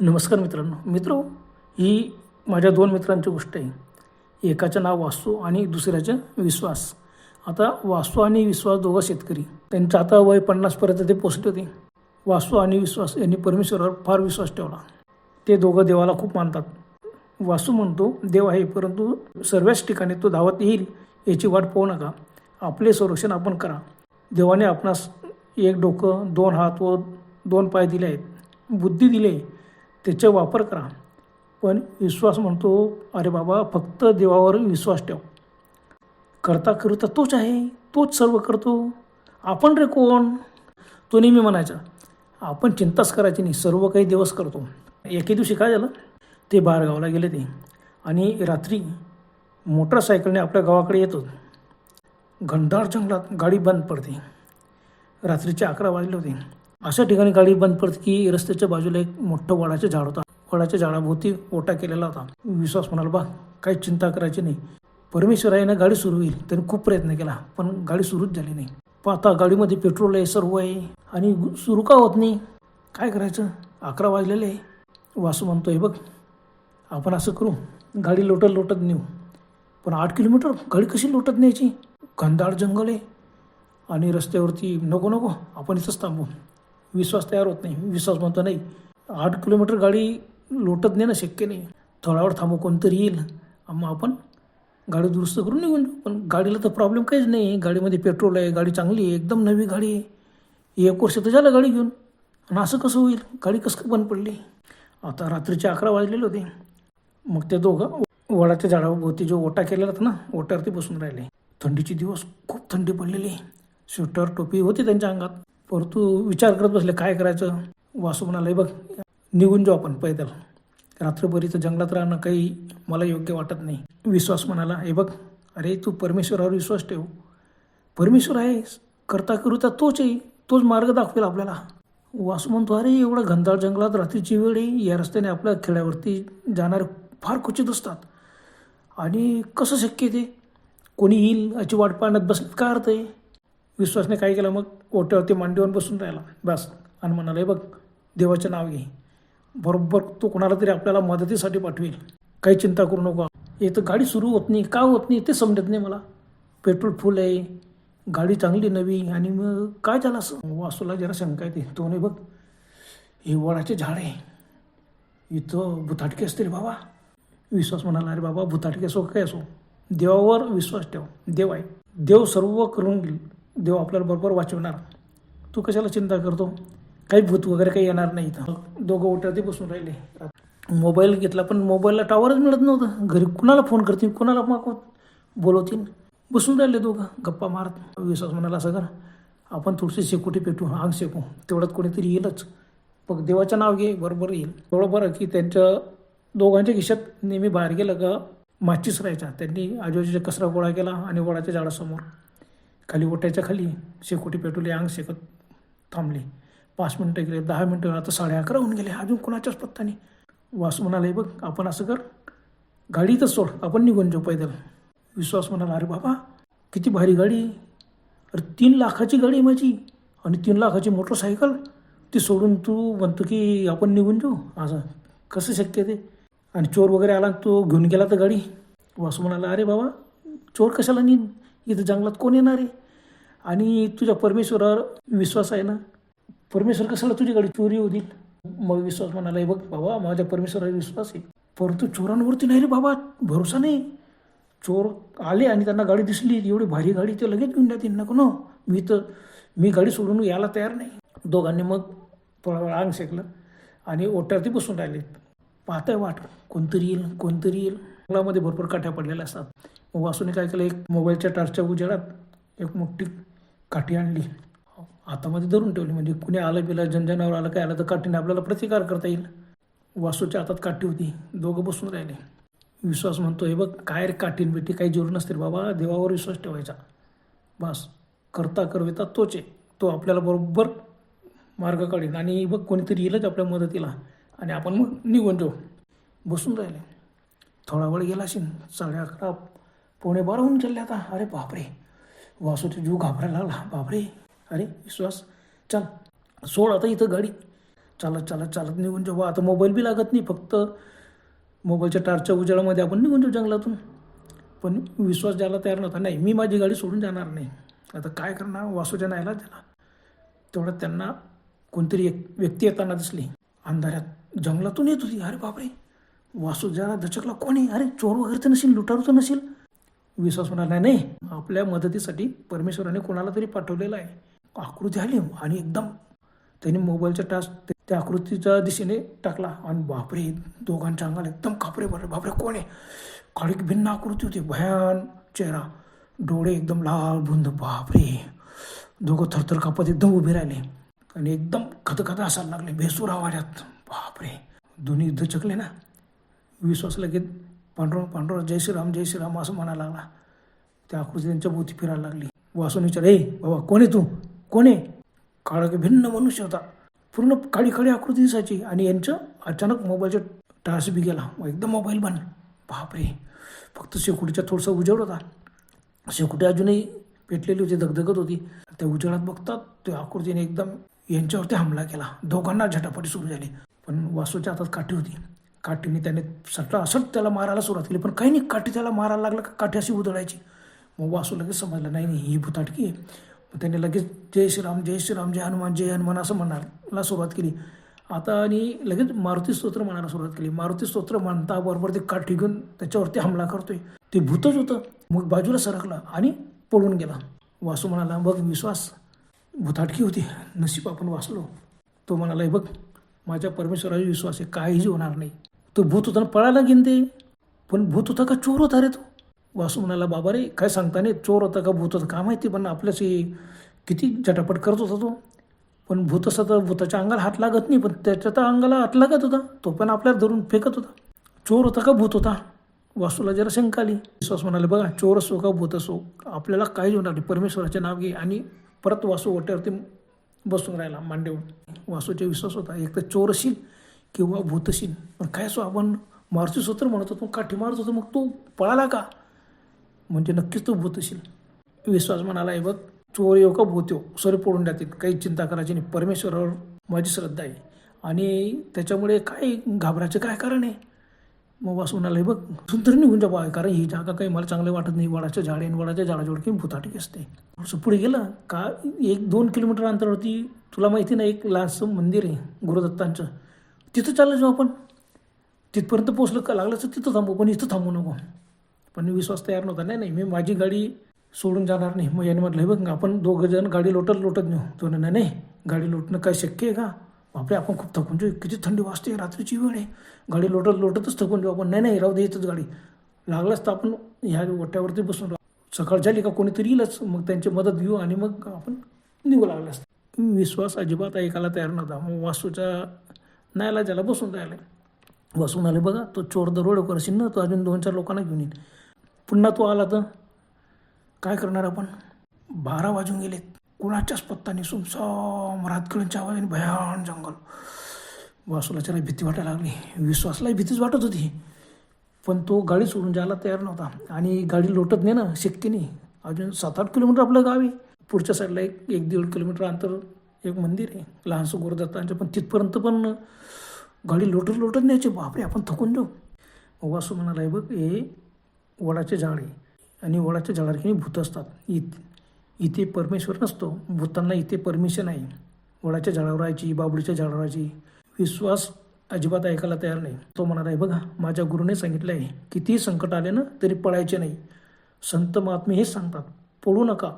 नमस्कार मित्रांनो. मित्र ही माझ्या दोन मित्रांची गोष्ट आहे. एकाचं नाव वासू आणि दुसऱ्याचं विश्वास. आता वासू आणि विश्वास दोघं शेतकरी. त्यांचं आता वय पन्नासपर्यंत ते पोचले होते. वासू आणि विश्वास यांनी परमेश्वरावर फार विश्वास ठेवला. ते दोघं देवाला खूप मानतात. वासू म्हणतो देव आहे परंतु सर्वच ठिकाणी तो धावत येईल याची वाट पाहू नका. आपले संरक्षण आपण करा. देवाने आपणास एक डोकं दोन हात व दोन पाय दिले आहेत. बुद्धी दिले त्याचा वापर करा. पण विश्वास म्हणतो अरे बाबा फक्त देवावर विश्वास ठेव. करता करता तोच आहे तोच सर्व करतो. आपण रे कोण? तो नेहमी म्हणायचा. आपण चिंताच करायची नाही सर्व काही दिवस करतो. एके दिवशी काय झालं? ते बाहेरगावाला गेले ते. आणि रात्री मोटरसायकलने आपल्या गावाकडे येतो. घनदाट जंगलात गाडी बंद पडते. रात्रीचे अकरा वाजले होते. अशा ठिकाणी गाडी बंद पडते की रस्त्याच्या बाजूला एक मोठं वडाचं झाड होता. वडाच्या झाडाभोवती ओटा केलेला होता. विश्वास म्हणाला बा काही चिंता करायची नाही. परमेश्वरायनं गाडी सुरू होईल त्याने खूप प्रयत्न केला पण गाडी सुरूच झाली नाही. पण आता गाडीमध्ये पेट्रोल आहे सर्व आहे आणि सुरू का होत नाही? काय करायचं? अकरा वाजलेले आहे. वासू म्हणतोय बघ आपण असं करू गाडी लोटत लोटत नेऊ. पण आठ किलोमीटर गाडी कशी लोटत न्यायची? घनदाट जंगल आहे. आणि रस्त्यावरती नको नको आपण इथंच थांबू. विश्वास तयार होत नाही. विश्वास म्हणतो नाही. आठ किलोमीटर गाडी लोटत नेणं शक्य नाही. थोडा वेळ थांबू कोणतरी येईल. मग आपण गाडी दुरुस्त करून निघून जाऊ. पण गाडीला तर प्रॉब्लेम काहीच नाही. गाडीमध्ये पेट्रोल आहे गाडी चांगली आहे एकदम नवी गाडी आहे. एक वर्ष तर झालं गाडी घेऊन. आणि असं कसं होईल? गाडी कसं बंद पडली? आता रात्रीचे अकरा वाजलेले होते. मग ते दोघं वडाच्या झाडाभोवती जो ओटा केलेला होता ना ओट्यावरती बसून राहिले. थंडीचे दिवस खूप थंडी पडलेली. स्वेटर टोपी होती त्यांच्या अंगात. परंतु विचार करत बसले काय करायचं? वासू म्हणाले बघ निघून जाऊ आपण पैदल. रात्रभरीचं जंगलात राहणं काही मला योग्य वाटत नाही. विश्वास म्हणाला हे बघ अरे तू परमेश्वरावर विश्वास ठेव. परमेश्वर आहे करता करूता तोच आहे तोच मार्ग दाखवेल आपल्याला. वासू म्हणतो अरे एवढं घनदाट जंगलात रात्रीची वेळ आहे. या रस्त्याने आपल्या खेड्यावरती जाणारे फार क्वचित असतात. आणि कसं शक्य ते? कोणी येईल याची वाट पाहण्यात बसण्यात काय अर्थ आहे? विश्वासने काय केलं मग ओट्यावरती मांडीवर बसून राहिला. बस. आणि म्हणाला हे बघ देवाचे नाव घे. बरोबर तो कोणाला तरी आपल्याला मदतीसाठी पाठवेल. काही चिंता करू नको. इथं तर गाडी सुरू होत नाही. का होत नाही ते समजत नाही मला. पेट्रोल फुल आहे. गाडी चांगली नवी आणि मग काय झालं असं? वासूला जरा शंका येते. तो नाही बघ हे वडाचे झाड आहे. इथं भुताटके असतील बाबा. विश्वास म्हणाला अरे बाबा भुताटके असो काय असो? देवावर विश्वास ठेव. देव आहे. देव सर्व करून घेईल. देव आपल्याला बरोबर वाचवणार. तू कशाला चिंता करतो? काही भूत वगैरे काही येणार नाही इथं. दोघं ओट्यावरती बसून राहिले. मोबाईल घेतला पण मोबाईलला टावरच मिळत नव्हतं. घरी कुणाला फोन करतील कुणाला मग बोलवतील? बसून राहिले दोघं. गप्पा मारत. विश्वास म्हणाला असं कर आपण थोडीशी शेकोटी पेटू. आंग शेकू तेवढ्यात कोणीतरी येईलच. मग देवाचं नाव घे. बरोबर येईल. एवढं बरं की त्यांच्या दोघांच्या खिशात नेहमी बाहेर गेलं का माचीस राहायच्या. त्यांनी आजूबाजूचा कचरा गोळा केला आणि वडाच्या झाडासमोर खाली ओट्याच्या खाली शेकोटी पेटवली अंग शेकत थांबले. पाच मिनटं गेले दहा मिनटं आता साडे अकरा होऊन गेले. अजून कोणाच्याच पत्ता नाही वासू म्हणाले बघ आपण असं कर. गाडी तर सोड आपण निघून जाऊ पैदल. विश्वास म्हणाला अरे बाबा किती भारी गाडी अरे तीन लाखाची गाडी आहे माझी आणि तीन लाखाची मोटरसायकल. ती सोडून तू म्हणतो की आपण निघून जाऊ. असं कसं शक्य ते? आणि चोर वगैरे आला तो घेऊन गेला तर गाडी. वासू म्हणाला अरे बाबा चोर कशाला नेईन इथं जंगलात कोण येणार आहे? आणि तुझ्या परमेश्वरावर विश्वास आहे ना? परमेश्वर कशाला तुझी गाडी चोरी होतील मग विश्वास म्हणाला बघ बाबा माझ्या परमेश्वरावर विश्वास आहे. परंतु चोरांवरती नाही रे बाबा भरोसा नाही. चोर आले आणि त्यांना गाडी दिसली. एवढी भारी गाडी ते लगेच घेऊन जातील. नको ना मी तर मी गाडी सोडून यायला तयार नाही. दोघांनी मग थोडा वेळ अंग शेकलं आणि ओट्यावरती बसून राहिले पाहताय वाट कोणतरी येईल कोणतरी येईल. जंगलामध्ये भरपूर काठ्या पडलेल्या असतात. वासूने काय केलं? एक मोबाईलच्या टार्चच्या उजेडात एक मोठी काठी आणली. हातामध्ये धरून ठेवली. म्हणजे कुणी आलं बिलं जनजनावर आलं काय आलं तर काठीने आपल्याला प्रतिकार करता येईल. वासूच्या हातात काठी होती. दोघं बसून राहिले. विश्वास म्हणतो हे बघ काय रे काठीन बेटी काही जोर नसतील बाबा. देवावर विश्वास ठेवायचा. बस. करता करविता तोच आहे. तो आपल्याला बरोबर मार्ग काढेल. आणि बघ कोणीतरी येईलच आपल्या मदतीला. आणि आपण मग निघून जाऊ. बसून राहिले. थोडा वेळ गेला असेल साडे अकरा पुणे बरं होऊन चालले आता. अरे बापरे. वासूचा जीव घाबरायला लागला. बापरे. अरे विश्वास. चल सोड आता इथं गाडी. चालत चालत चालत निघून जेव्हा आता मोबाईल बी लागत नाही फक्त. मोबाईलच्या टार्चच्या उजाळामध्ये आपण निघून जाऊ जंगलातून. पण विश्वास द्यायला तयार नव्हता. नाही मी माझी गाडी सोडून जाणार नाही. आता काय करणार? वासूच्या नायला त्याला. तेवढ्यात त्यांना कोणतरी एक व्यक्ती येताना दिसली. अंधारात जंगलातून येत होती. अरे बापरे. वासू ज्याला दचकला. कोणी? अरे चोर वगैरे तर नसेल लुटारू तर नसेल. विश्वास म्हणाला नाही आपल्या मदतीसाठी परमेश्वराने कोणाला तरी पाठवलेलं आहे. आकृती आली आणि एकदम त्यांनी मोबाईलचा टास्क त्या आकृतीच्या दिशेने टाकला. आणि बापरे दोघांच्या अंगाला एकदम कापरे भरले. बापरे कोण आहे? काळी भिन्न आकृती होती. भयान चेहरा. डोळे एकदम लाल बुंद. बापरे. दोघं थरथर कापत एकदम उभे राहिले. आणि एकदम खतखत असायला लागले. भेसूर आवाजात. बापरे. दोन्ही युद्ध चकले ना? विश्वास लगेच पांडुरंग पांडुरंग जय श्रीराम जय श्रीराम असं म्हणायला लागला. त्या आकृती त्यांच्या भोवती फिरायला लागली. वासून विचार ए बाबा कोण आहे तू? कोण आहे? काळा की भिन्न मनुष्य होता. पूर्ण काळी काळी आकृती दिसायची आणि यांचं अचानक मोबाईलचा टार्स बी गेला. एकदम मोबाईल बंद. बापरे. फक्त शेकोटीचा थोडासा उजेड होता. शेकोटी अजूनही पेटलेली होती धगधगत होती. त्या उजेडात बघतात त्या आकृतीने एकदम यांच्यावरती हमला केला. दोघांना झटापटी सुरू झाली. पण वासूच्या हातात काठी होती. काठीने त्याने सटला असट त्याला मारायला सुरुवात केली. पण काही नाही काठी त्याला मारायला लागलं का काठी अशी उधळायची. मग वासू लगेच समजलं नाही नाही ही भुताटकी आहे. मग त्याने लगेच जय श्रीराम जय श्रीराम जय हनुमान जय हनुमान असं म्हणायला सुरुवात केली. आता आणि लगेच मारुती स्तोत्र म्हणायला सुरुवात केली. मारुती स्तोत्र म्हणता बरोबर ते काठी घेऊन त्याच्यावरती हमला करतोय. ते भूतच होतं. मग बाजूला सरकला आणि पळून गेला. वासू म्हणाला बघ विश्वास भूताटकी होती. नशीब आपण वाचलो. तो म्हणाला बघ माझ्या परमेश्वराचा विश्वास आहे. काहीही होणार नाही. तो भूत होताना पळायला गेन ते पण भूत होता का चोर होता रे तो? वासू म्हणाला बाबा रे काय सांगता नाही चोर होता का भूत होता का माहिती पण आपल्याशी किती झटापट करत होता तो. पण भूत असं तर भूताच्या अंगाला हात लागत नाही पण त्याच्या तर अंगाला हात लागत होता. तो पण आपल्याला धरून फेकत होता. चोर होता का भूत होता? वासूला जरा शंका आली. विश्वास म्हणाले बघा चोर असो का भूत असो आपल्याला काहीच होणार नाही परमेश्वराचे नाव घे. आणि परत वासू ओट्यावरती बसून राहिला मांडेवर. वासूचे विश्वास होता एक तर चोर असेल किंवा भूतशीन पण काय असो आपण मारुती सूत्र म्हणत होतो काठी मारत होतो मग तो पळाला का? म्हणजे नक्कीच तो भूतशील विश्वास म्हणाला आहे बघ चोर येऊ का भूत येऊ सर पडून जातील. काही चिंता करायची नाही. परमेश्वरावर माझी श्रद्धा आहे. आणि त्याच्यामुळे काय घाबरायचं काय कारण आहे? मग वासू म्हणाला आहे बघ सुंदर निघून जा बा कारण ही जागा काही मला चांगलं वाटत नाही. वडाच्या झाडे आणि वडाच्या झाडाजवळ की भूताटी असते. असं पुढे गेलं का एक दोन किलोमीटर अंतरावरती तुला माहिती ना एक लहानसं मंदिर आहे गुरुदत्तांचं. तिथं चाललं जाऊ आपण. तिथपर्यंत पोचलं का लागलं तर तिथं थांबू पण इथं थांबू नको. पण विश्वास तयार नव्हता. नाही नाही मी माझी गाडी सोडून जाणार नाही. मग याने म्हटलं बघ आपण दोघं जण गाडी लोटत लोटत नेऊ. तो नाही नाही गाडी लोटणं काय शक्य आहे का? बापरे आपण खूप थकून जाऊ. किती थंडी वाजते रात्रीची वेळ आहे. गाडी लोटत लोटतच थकून जाऊ आपण. नाही नाही राहू दे इथंच गाडी. लागलाच तर आपण ह्या ओट्यावरती बसून राहू. सकाळ झाली का कोणीतरी येईलच. मग त्यांची मदत घेऊ आणि मग आपण निघू लागलं असतं. विश्वास अजिबात ऐकायला तयार नव्हता. मग वासूच्या नायला ज्याला बसून राहिले. बसून आले बघा तो चोर दरोड करशील ना तो अजून दोन चार लोकांना घेऊन येईल. पुन्हा तो आला तर काय करणार आपण? बारा वाजून गेले. कुणाच्याच पत्ता निसून सम रातकळींच्या आवाजाने भयान जंगल. वासूला त्याला भीती वाटायला लागली. विश्वासलाही भीतीच वाटत होती. पण तो गाडी सोडून जायला तयार नव्हता. आणि गाडी लोटत नाही ना शक्य नाही अजून सात आठ किलोमीटर आपलं गाव आहे. पुढच्या साईडला एक एक दीड किलोमीटर अंतर एक मंदिर आहे लहानसं गुरुदत्तांचं पण तिथपर्यंत पण गाडी लोटत लोटत न्यायची. बापरे आपण थकून जाऊ. वासू म्हणाला आहे बघ हे वडाचे झाड आहे. आणि वडाच्या झाडावर की भूत असतात. इत इथे परमेश्वर नसतो. भूतांना इथे परमिशन आहे. वडाच्या झाडावर राहायची बाबडीच्या झाडावर राहायची. विश्वास अजिबात ऐकायला तयार नाही. तो म्हणाला आहे बघा माझ्या गुरुने सांगितलं आहे. कितीही संकट आले ना तरी पळायचे नाही. संत महात्मे हेच सांगतात पळू नका.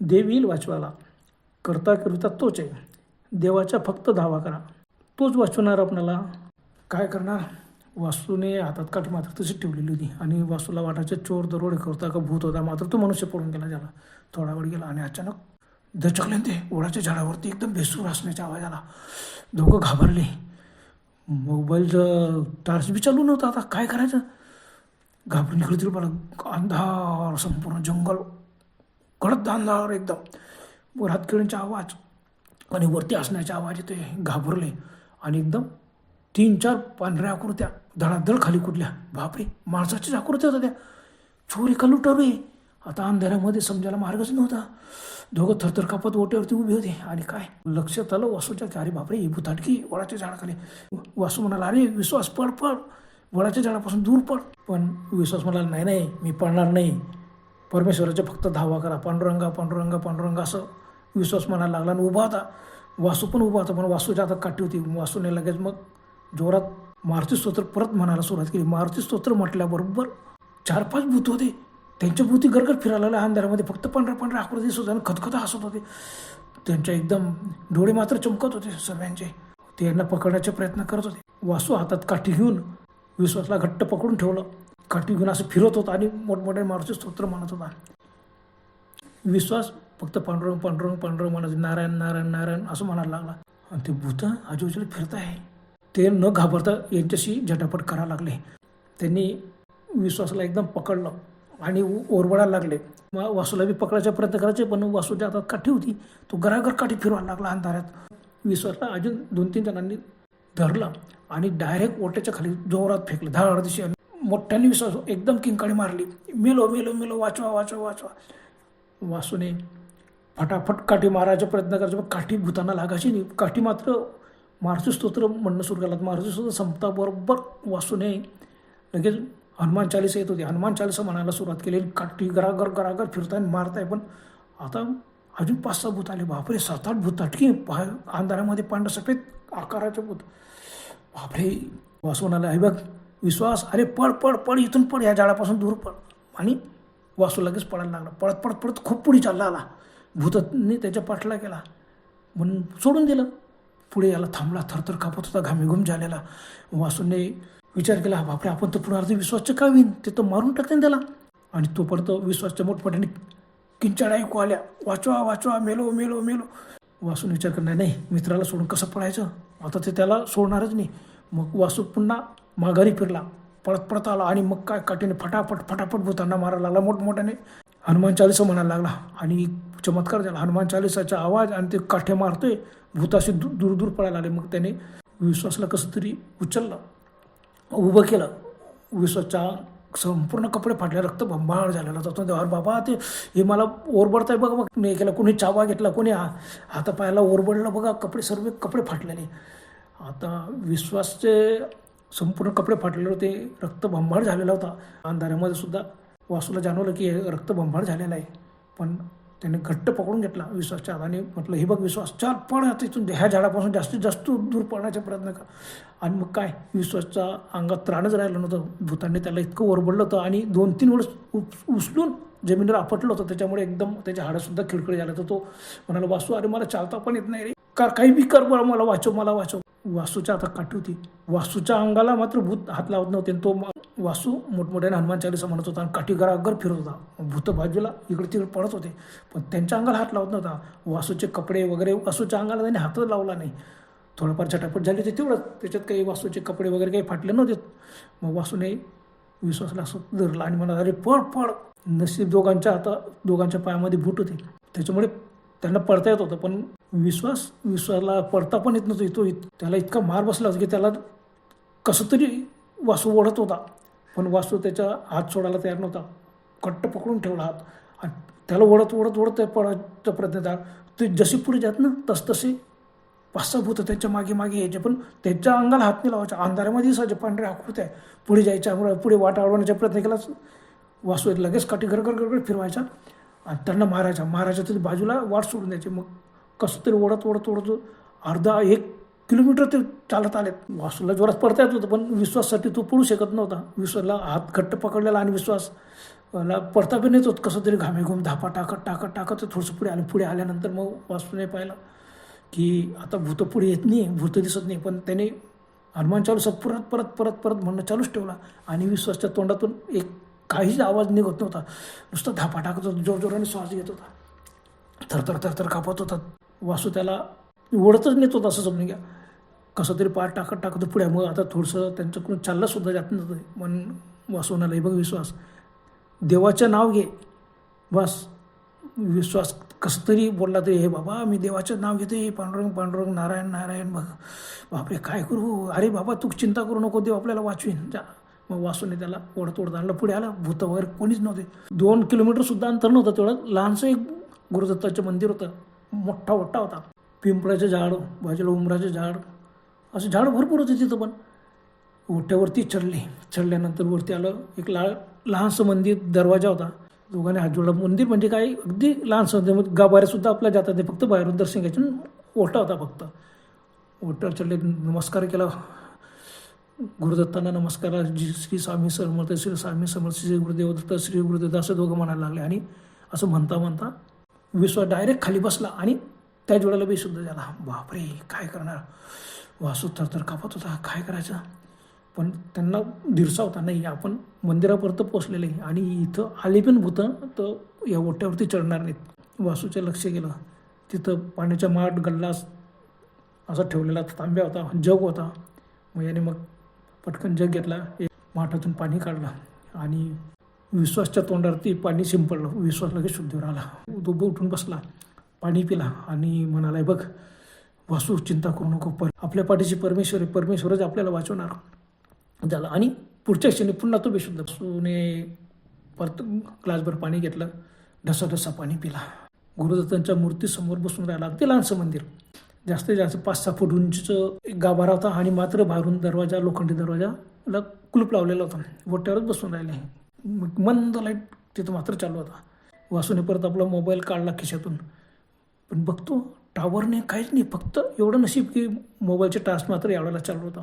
देव येईल वाचवायला. करता करिता तोच आहे. देवाच्या फक्त धावा करा. तोच वाचवणार आपणाला काय करणार? वासूने हातात काठी मात्र तशी ठेवलेली होती. आणि वासूला वाटायचे चोर दरोडे करता का भूत होता? मात्र तो मनुष्य पळून गेला त्याला थोडा वेळ गेला आणि अचानक दचकले ते. ओढाच्या झाडावरती एकदम बेसूर असण्याचा आवाज आला. दोघं घाबरले. मोबाईलचं टार्च बी चालू नव्हता. आता काय करायचं? घाबरून इकडे तिकडे मला अंधार संपूर्ण जंगल. कडत अंधार एकदम. वर हातकिळींचा आवाज आणि वरती असण्याचा आवाज येतोय घाबरले. आणि एकदम तीन चार पांढऱ्या आकृत्या धडाधड खाली कुठल्या? बापरे माणसाच्याच आकृत्या होत्या त्या. चोरी का लुटावे आता अंधारामध्ये समजायला मार्गच नव्हता. दोघं थरथर कापत ओट्यावरती उभे होते. आणि काय? लक्षात आलं वासूच्या की अरे बापरे ही भुताटकी वडाच्या झाडाखाली. वासू म्हणाला अरे विश्वास पड पड वडाच्या झाडापासून दूर पड पण विश्वास म्हणाला नाही नाही मी पडणार नाही. परमेश्वराच्या फक्त धावा करा. पांडुरंगा पांडुरंगा पांडुरंगा असं विश्वास म्हणायला लागला आणि उभा होता. वासू पण उभा होता पण वासूच्या हातात काठी होती. वासूने लगेच मग जोरात मारुती स्तोत्र परत म्हणायला सुरुवात केली. मारुती स्तोत्र म्हटल्याबरोबर चार पाच भूत होते. त्यांच्या भूती गरगर फिरायला लागल्या. अंधारामध्ये फक्त पांढऱ्या पांढऱ्या आकृती दिसत होते आणि खतखत हसत होते. त्यांच्या एकदम डोळे मात्र चमकत होते सर्वांचे ते यांना पकडण्याचे प्रयत्न करत होते. वासू हातात काठी घेऊन विश्वासला घट्ट पकडून ठेवलं. काठी घेऊन असं फिरत होता आणि मोठमोठे मारुती स्तोत्र म्हणत होता. विश्वास फक्त पांडुरंग पांडुरंग पांडुरंग म्हणत नारायण नारायण नारायण असं म्हणायला लागला. आणि ते भूत आजूबाजूला फिरत आहे. ते न घाबरता यांच्याशी झटापट करायला लागले. त्यांनी विश्वासाला एकदम पकडलं आणि उ- ओरबडायला लागले. वासूला बी पकडायचा प्रयत्न करायचे पण वासूच्या हातात काठी होती तो घराघर काठी फिरवायला लागला अंधारात. विश्वासला अजून दोन तीन जणांनी धरलं आणि डायरेक्ट ओट्याच्या खाली जोरात फेकलं. धाड अर्धशी मोठ्याने विश्वास एकदम किंकाळी मारली. मेलो मेलो मेलो वाचवा वाचवा वाचवा. वासूने फटाफट काठी मारायचा प्रयत्न करायचा पण काठी भूतांना लागायची नाही. काठी मात्र मारुती स्तोत्र म्हणणं सुरू केलं मारुती स्तोत्र संपताबरोबर वासूने लगेच हनुमान चालीसा येत होती. हनुमान चालीसा म्हणायला सुरुवात केली. काठी गरागर गरागर फिरताय आणि मारताय. पण आता अजून पाच सहा भूत आले. बापरे सात आठ भूत अटकी पा अंधारामध्ये पांढर सफेद आकाराचे भूत. बापरे वासून म्हणाला आहे बघ विश्वास. अरे पड पड पड इथून पड या झाडापासून दूर पड आणि वासू लगेच पडायला लागला. पळत पळत पळत खूप पुढे चालला आला. भूतने त्याच्या पाठला केला म्हणून सोडून दिलं. पुढे याला थांबला थरथर कापत होता घामीघूम झालेला. वासूने विचार केला बापरे आपण तर पुन्हा अर्ध विश्वासचं का होईन ते तर मारून टाकते त्याला. आणि तोपर्यंत विश्वासच्या मोठमोठ्याने किंचाळ ऐकू आल्या. वाचवा वाचवा मेलो मेलो मेलो. वासून विचार करणार नाही मित्राला सोडून कसं पळायचं? आता ते त्याला सोडणारच नाही. मग वासू पुन्हा माघारी फिरला. पळत पळत आला आणि मग काय काठीने फटाफट फटाफट भूतांना मारायला लागला मोठमोठ्याने. हनुमान चालीसा म्हणायला लागला. आणि चमत्कार झाला. हनुमान चालीसाचा आवाज आणि ते काठे मारतोय भूताशी दू- दूर दूर पळायला आले मग त्याने विश्वासला कसं तरी उचललं उभं केलं. विश्वासच्या संपूर्ण कपडे फाटले रक्त बंबाळ झालेला जातो तो अरे बाबा ते हे मला ओरबडताय बघा बघ. नाही केलं. कोणी चावा घेतला कोणी हा हातापायाला ओरबडलं बघा. कपडे सर्व कपडे फाटलेले. आता विश्वासचे संपूर्ण कपडे फाटलेले होते. रक्त झालेला होता. अंधाऱ्यामध्ये सुद्धा वासूला जाणवलं की हे रक्त भंबाळ झालेलं आहे. पण त्याने घट्ट पकडून घेतला. विश्वासच्या हाताने म्हटलं हे बघ विश्वास चाल पण आता इथून. ह्या झाडापासून जास्तीत जास्त दूर पडण्याचा प्रयत्न कर. आणि मग काय? विश्वासचा अंगात त्राणच राहिलं नव्हतं. भूतांनी त्याला इतकं ओरबडलं होतं आणि दोन तीन वेळेस उचलून जमिनीवर आपटलं होतं. त्याच्यामुळे एकदम त्याच्या हाडासुद्धा खिळखिळ झाला तर तो. म्हणाला वासू अरे मला चालता पण येत नाही रे. का काही बी कर मला वाचव मला वाचव. वासूच्या हातात काठी होती. वासूच्या अंगाला मात्र भूत हात लावत नव्हते. आणि तो वासू मोठमोठ्याने हनुमान चालीसा म्हणत होता आणि काठी अगर फिरत होता. भूत बाजूला इकडे तिकडे पडत होते. पण त्यांच्या अंगाला हात लावत नव्हता. वासूचे कपडे वगैरे वासूच्या अंगाला त्यांनी हातच लावला नाही. थोडंफार झटापट झाली होती तेवढंच. त्याच्यात काही वासूचे कपडे वगैरे काही फाटले नव्हते. मग वासूने विश्वासला असं धरला आणि म्हणाला अरे पळ पळ. नशीब दोघांच्या हाता दोघांच्या पायामध्ये बूट होते. त्याच्यामुळे त्यांना पडता येत होतं पण विश्वास विश्वासला पडता पण येत नव्हतं. तो इत- त्याला इतका मार बसला होता की त्याला कसं तरी वासू ओढत होता. पण वासू त्याचा हात सोडायला तयार नव्हता. कट्ट पकडून ठेवला हात. आणि त्याला ओढत ओढत ओढत पडायचा प्रयत्न झाला. ते जसे पुढे जात ना तस तसे पाच सहा भूत त्याच्यामागे मागे यायचे. पण त्याच्या अंगाला हात नाही लावायचा. अंधारामध्ये दिसायचे पांढऱ्या आकृत्या पुढे जायच्या पुढे- पुढे वाट अडवण्याचा प्रयत्न केला वासू लगेच काठी गरगर गरगर फिरवायचा आणि त्यांना मारायचा. मारायच्या तरी बाजूला वाट सोडून द्यायची. मग कसं तरी ओढत ओढत ओढत अर्धा एक किलोमीटर ते चालत आले वासूला जोरात पडता येत होतं पण विश्वाससाठी तो पडू शकत नव्हता. विश्वासला हात घट्ट पकडलेला आणि विश्वास ला पडता पण येत होत. कसं तरी घामेघूम धापा टाकत टाकत टाकत थोडंसं पुढे आलं. पुढे आल्यानंतर मग वासूने पाहिलं की आता भूत पुढे येत नाही भूत दिसत नाही पण त्याने हनुमान चालू परत परत परत परत म्हणणं चालूच ठेवला. आणि विश्वासच्या तोंडातून एक काहीच आवाज निघत नव्हता. नुसतं धापा टाकत होता जोरजोराने श्वास घेत होता. थरथर थरथर कापत होता. वासू त्याला ओढतच नेत होता असं समजून घ्या. कसं तरी पाठ टाकत टाकत पुढे मग आता थोडंसं त्यांच्याकडून चाललंसुद्धा जात नव्हतं. मन वासवणाला हे बघ विश्वास देवाचं नाव घे. बस विश्वास कसं तरी बोलला तरी हे बाबा मी देवाचं नाव घेते पांडुरंग पांडुरंग नारायण नारायण बघ. बापरे काय करू? अरे बाबा तू चिंता करू नको देव आपल्याला वाचवीन. जा. मग वासूने त्याला ओढत ओढत आणलं. पुढे आला भूत वगैरे कोणीच नव्हते. दोन किलोमीटर सुद्धा अंतर नव्हतं तेवढं. लहानसं एक गुरुदत्ताचं मंदिर होतं. मोठा मोठा होता. पिंपळाचं झाड बाजूला उमराचं झाड. असं झाड भरपूर होते तिथं पण. ओट्यावरती चढले. चढल्यानंतर वरती आलं एक ला लहानसं मंदिर दरवाजा होता. दोघांनी हात जोडला. मंदिर म्हणजे काय? अगदी लहानसं होतं. मग गाभाऱ्यासुद्धा आपल्या जातात नाही फक्त बाहेरून दर्शन घ्यायचे. ओटा होता फक्त. ओट्यावर चढले नमस्कार केला. गुरुदत्तांना नमस्कार. जी श्री स्वामी समर्थ श्री स्वामी समर्थ श्री गुरुदेवदत्त श्री गुरुदेव असं दोघं म्हणायला लागले. आणि असं म्हणता म्हणता विश्वास डायरेक्ट खाली बसला आणि त्याच वेळेला बेशुद्ध झाला. बापरे काय करणार? वासू तर तर कापत होता. काय करायचं? पण त्यांना दिरसा होता. नाही आपण मंदिरापर्यंत पोचलेले आहे आणि इथं आले पण भूतं तर या ओट्यावरती चढणार नाहीत. वासूचं लक्ष गेलं. तिथं पाण्याच्या माठ गल्लास असा ठेवलेला तांब्या होता जग होता. मग याने मग पटकन जग घेतला एक माठातून पाणी काढलं आणि विश्वासच्या तोंडावरती पाणी शिंपडलं. विश्वास लगेच शुद्धीवर आला. दुब उठून बसला. पाणी पिला आणि म्हणाला बघ वासू चिंता करू नको. पर आपल्या पाठीची परमेश्वर आहे. परमेश्वरच आपल्याला वाचवणार. झाला. आणि पुढच्या क्षणी पुन्हा तो बेशुद्ध वासूने परत ग्लासभर पाणी घेतलं. ढसा ढसा पाणी पिला. गुरुदत्तांच्या मूर्तीसमोर बसून राहिला. ते लहानसं मंदिर. जास्तीत जास्त पाच सहा फूट उंचीचं एक गाभारा होता आणि मात्र बाहेरून दरवाजा लोखंडी दरवाजाला कुलूप लावलेला होता. वट्यावरच बसून राहिले मग मंद लाइट तिथं मात्र चालू होता. वासूने परत आपला मोबाईल काढला खिशातून. पण बघतो टावरने काहीच नाही फक्त एवढं नशीब की मोबाईलचे टास्क मात्र यावेळेला चालू होता.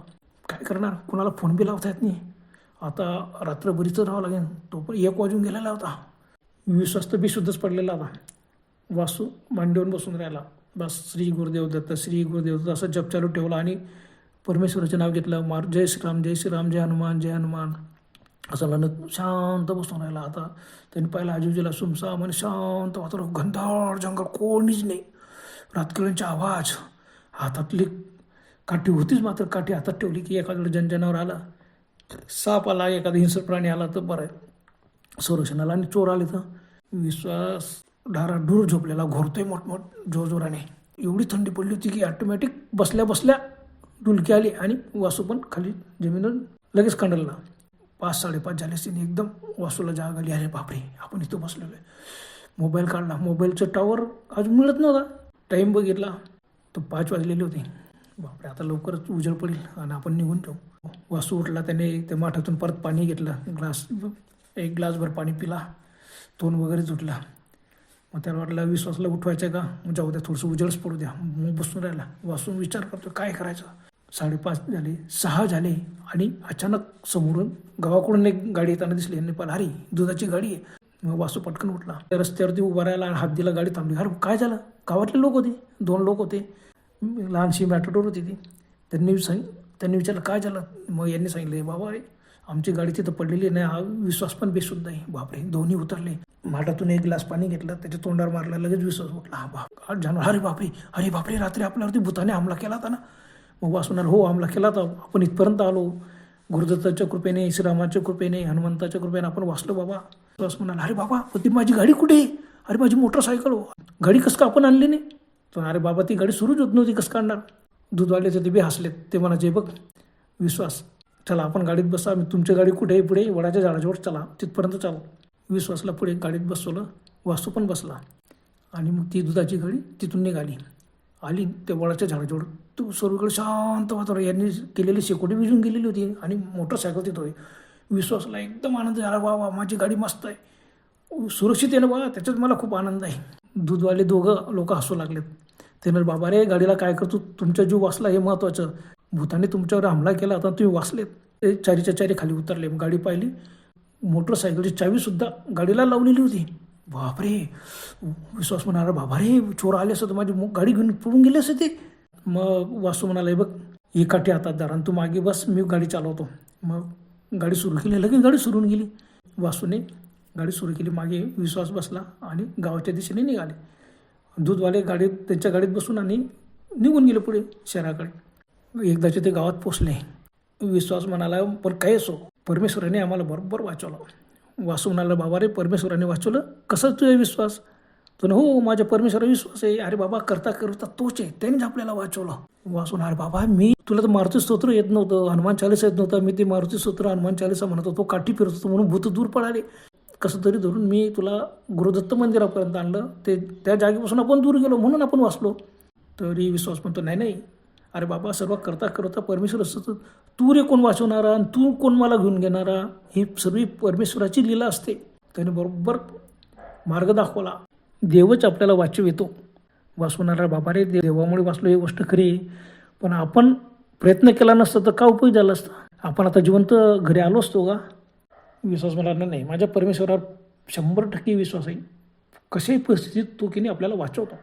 काय करणार? कुणाला फोन बी लावता येत नाही. आता रात्रभरीचं राहावं लागेल. तो पण एक वाजून गेलेला होता. विश्वास तर बेशुद्धच पडलेला होता. वासू मांडीवर बसून राहिला. बस श्री गुरुदेव दत्त श्री गुरुदेव दत्त असं जप चालू ठेवला आणि परमेश्वराचं नाव घेतलं मार जय श्रीराम जय श्रीराम जय हनुमान जय हनुमान. असं म्हणत शांत बसून राहिला आता. त्यांनी पहिला आजूबाजूला सुमसाम आणि शांत वातावरण घंधाळ जंगल कोणीच नाही. रातकिळ्यांचे आवाज हातातली काठी होतीच मात्र काठी हातात ठेवली की एखाद्या जनजनावर आला साप आला एखादा हिंसक प्राणी आला तर बरं आहे. आणि चोर आले तर विश्वास ढाराढूर झोपलेला घोरतोय मोठमोठ जोरजोराने. एवढी थंडी पडली होती की ऑटोमॅटिक बसल्या बसल्या डुलकी आली आणि वासू पण खाली जमिनीवर लगेच कंडलला पाच साडेपाच झाले असतील एकदम. वासूला जाग आली. अरे बापरे आपण इथं बसलेलो आहे. मोबाईल काढला. मोबाईलचं टावर अजून मिळत नव्हता. टाईम बघितला. तो पाच वाजलेले होते. बापरे आता लवकरच उजळ पडेल आणि आपण निघून जाऊ. वासू उठला त्याने त्या माठातून परत पाणी घेतलं. ग्लास एक ग्लासभर पाणी पिला. तोंड वगैरे झुटला मग त्याला वाटलं विश्वासला उठवायचं का? मग जाऊ द्या थोडंसं उजळच पडू द्या. मग बसून राहिला. वासून विचार करतो काय करायचं? साडेपाच झाले सहा झाले आणि अचानक समोरून गावाकडून एक गाडी येताना दिसली. यांनी पण अरे दुधाची गाडी आहे. मग वासू पटकन उठला. त्या रस्त्यावरती उभा राहिला आणि हात दिला गाडी थांबली. अरे काय झालं? गावातले लोक होते दोन लोक होते. लहानशी मॅटोडोर होती ती. त्यांनी सांग त्यांनी विचारलं काय झालं? मग यांनी सांगितलं बाबा अरे आमची गाडी तिथं पडलेली नाही हा विश्वास पण बेशुद्ध आहे. बापरे दोन्ही उतरले. माठातून एक ग्लास पाणी घेतलं त्याच्या तोंडावर मारला लगेच विश्वास उठला हा बाप जाणून अरे बापरे अरे बापरे रात्री आपल्यावरती भूताने हमला केला होता ना. मग वासुनार हो हमला केला होता. आपण इथपर्यंत आलो. गुरुदत्ताच्या कृपेने श्रीरामाच्या कृपेने हनुमंताच्या कृपेने आपण वाचलो बाबा. विश्वास म्हणाला अरे बाबा ती माझी गाडी कुठे? आहे अरे माझी मोटरसायकल हो. गाडी कसं का आपण आणली नाही? तर अरे बाबा ती गाडी सुरूच होत नव्हती कसं काढणार? दूधवाले ते बी हसलेत. ते म्हणायचे बघ विश्वास चला आपण गाडीत बसा. मी तुमची गाडी कुठे आहे पुढे वडाच्या झाडाजवळ चला. तिथपर्यंत चला. विश्वासला पुढे गाडीत बसवलं वासू पण बसला. आणि मग ती दुधाची गाडी तिथून निघाली. आली त्या वळाच्या झाडाजवळ. तू सर्वकडे शांत वातावरण. यांनी केलेली शेकोटी विजून गेलेली होती आणि मोटरसायकल तिथं होती. विश्वासला एकदम आनंद झाला. वा वा माझी गाडी मस्त आहे. सुरक्षित आहे ना बा? त्याच्यात मला खूप आनंद आहे. दूधवाले दोघं लोक हसू लागलेत. त्यानं बाबा रे गाडीला काय करतो? तुमचा जीव वाचला हे महत्त्वाचं भूताने तुमच्यावर हमला केला आता तुम्ही वाचलेत. ते चारीच्या चारी खाली उतरले. गाडी पाहिली. मोटरसायकलची चावीसुद्धा गाडीला लावलेली होती. बापरे विश्वास म्हणाला बाबा रे चोर आले असं तर माझी गाडी घेऊन पळून गेले असते ते. मग वासू म्हणाला बघ एकाठी काठी हातात धर आणि तू मागे बस मी गाडी चालवतो. मग गाडी सुरू केली लगेच गाडी सुरून गेली. वासूने गाडी सुरू केली मागे विश्वास बसला आणि गावाच्या दिशेने निघाले. दूधवाले गाडीत त्यांच्या गाडीत बसून आणि निघून गेले पुढे शहराकडे. एकदाचे ते गावात पोचले विश्वास म्हणाला पण काय असो परमेश्वराने आम्हाला बरोबर वाचवलं. वासू म्हणाला बाबा रे परमेश्वराने वाचवलं. कसं तुझे विश्वास? तर हो माझ्या परमेश्वरा विश्वास आहे. अरे बाबा करता करता तोच आहे. त्यानेच आपल्याला वाचवलं. वाचून अरे बाबा मी तुला तर मारुती स्तोत्र येत नव्हतं हनुमान चालीसा येत नव्हतं. मी ते मारुती स्तोत्र हनुमान चालीसा म्हणत होतो काठी फिरत होतो म्हणून भूत दूर पडाले. कसं तरी धरून मी तुला गुरुदत्त मंदिरापर्यंत आणलं. ते त्या जागेपासून आपण दूर गेलो म्हणून आपण वाचलो. तरी विश्वास म्हणतो नाही नाही. अरे बाबा सर्व करता करता परमेश्वर असतो तू रे कोण वाचवणारा आणि तू कोण मला घेऊन घेणारा? ही सर्व परमेश्वराची लीला असते. त्याने बरोबर मार्ग दाखवला. देवच आपल्याला वाचव येतो. वाचवणारा बाबा रे देवामुळे वाचलो ही गोष्ट खरी. पण आपण प्रयत्न केला नसता तर का उपयोग झाला असता? आपण आता जिवंत घरी आलो असतो का? विश्वास मला नाही. माझ्या परमेश्वरावर शंभर टक्के विश्वास आहे. कशाही परिस्थितीत तो की नाही आपल्याला वाचवतो.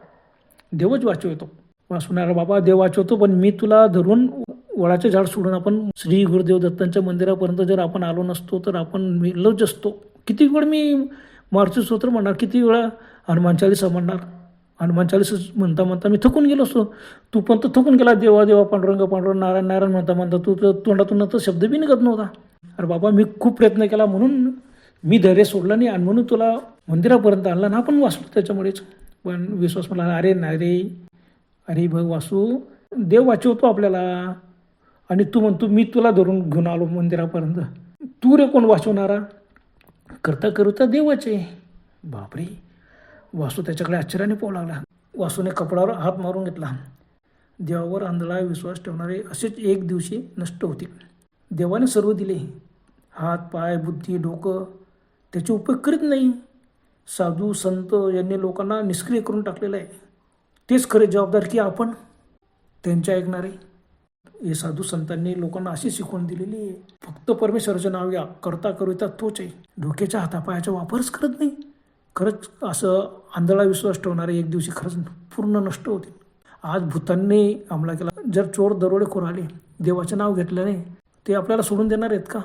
देवच वाचवतो वाचवणारा बाबा देव वाचवतो पण मी तुला धरून वडाचे झाड सोडून आपण श्री गुरुदेव दत्तांच्या मंदिरापर्यंत जर आपण आलो नसतो तर आपण लज असतो किती वेळ मी मारुती स्तोत्र म्हणणार? किती वेळा हनुमान चालीसा म्हणणार? हनुमान चालीसा म्हणता म्हणता मी थकून गेलो असतो. तू पण तर थकून गेला देवा देवा पांडुरंग पांडुरंग नारायण नारायण म्हणता म्हणता तू तर तोंडातून तर शब्द बी निघत नव्हता. अरे बाबा मी खूप प्रयत्न केला म्हणून मी धैर्य सोडलं नाही आणि म्हणून तुला मंदिरापर्यंत आणला ना आपण वाचलो त्याच्यामुळेच. पण विश्वास मला अरे नाही रे अरे भग वासू देव वाचवतो आपल्याला. आणि तू म्हणतो मी तुला धरून घेऊन आलो मंदिरापर्यंत. तू रे कोण वाचवणारा? करता करता देवाचे. बापरे वासू त्याच्याकडे आश्चर्याने पाहू लागला. वासूने कपडावर हात मारून घेतला. देवावर आंधळा विश्वास ठेवणारे असेच एक दिवशी नष्ट होतील. देवाने सर्व दिले. हात पाय बुद्धी डोकं त्याचे उपयोग करीत नाही. साधू संत यांनी लोकांना निष्क्रिय करून टाकलेलं आहे. तेच खरे जबाबदार की आपण? त्यांच्या ऐकणारे. हे साधू संतांनी लोकांना अशी शिकवण दिलेली आहे फक्त परमेश्वराचं नाव घ्या करता करिता तोच आहे. डोक्याच्या हातापायाचा वापरच करत नाही. खरंच असं आंधळा विश्वास ठेवणारे एक दिवशी खरंच पूर्ण नष्ट होतील. आज भूतांनी हमला केला. जर चोर दरोडेखोर आले देवाचं नाव घेतलं नाही ते आपल्याला सोडून देणार आहेत का?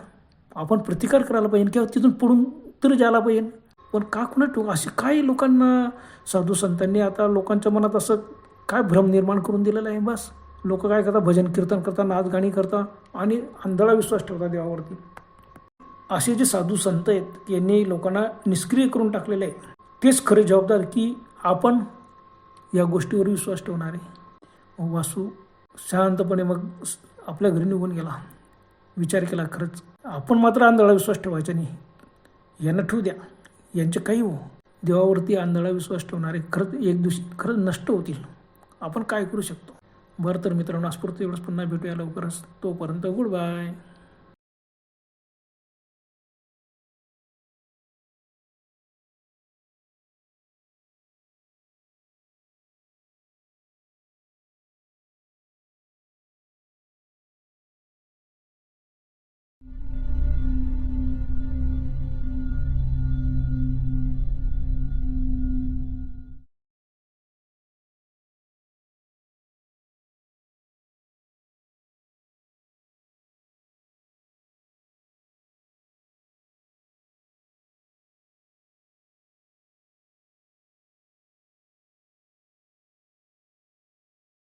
आपण प्रतिकार करायला पाहिजे किंवा तिथून पडून तरी जायला पाहिजे. पण का कुणा ठेवू असे काही लोकांना साधू संतांनी आता लोकांच्या मनात असं काय भ्रम निर्माण करून दिलेलं आहे? बस. लोक काय करतात? भजन कीर्तन करतात नाच गाणी करतात आणि आंधळा विश्वास ठेवतात देवावरती. असे जे साधू संत आहेत यांनी लोकांना निष्क्रिय करून टाकलेले आहे. तेच खरे जबाबदार की आपण या गोष्टीवर विश्वास ठेवणारे मग वासू शांतपणे मग आपल्या घरी निघून गेला. विचार केला खरंच आपण मात्र आंधळा विश्वास ठेवायचा नाही. यांना ठेवू द्या. यांचे काही हो. देवावरती आंधळा विश्वास ठेवणारे खरंच एक दिवशी खरंच नष्ट होतील. आपण काय करू शकतो? बरं तर मित्रांनो आजपुरतं एवढंच. पुन्हा भेटूया लवकरच. तोपर्यंत गुड बाय.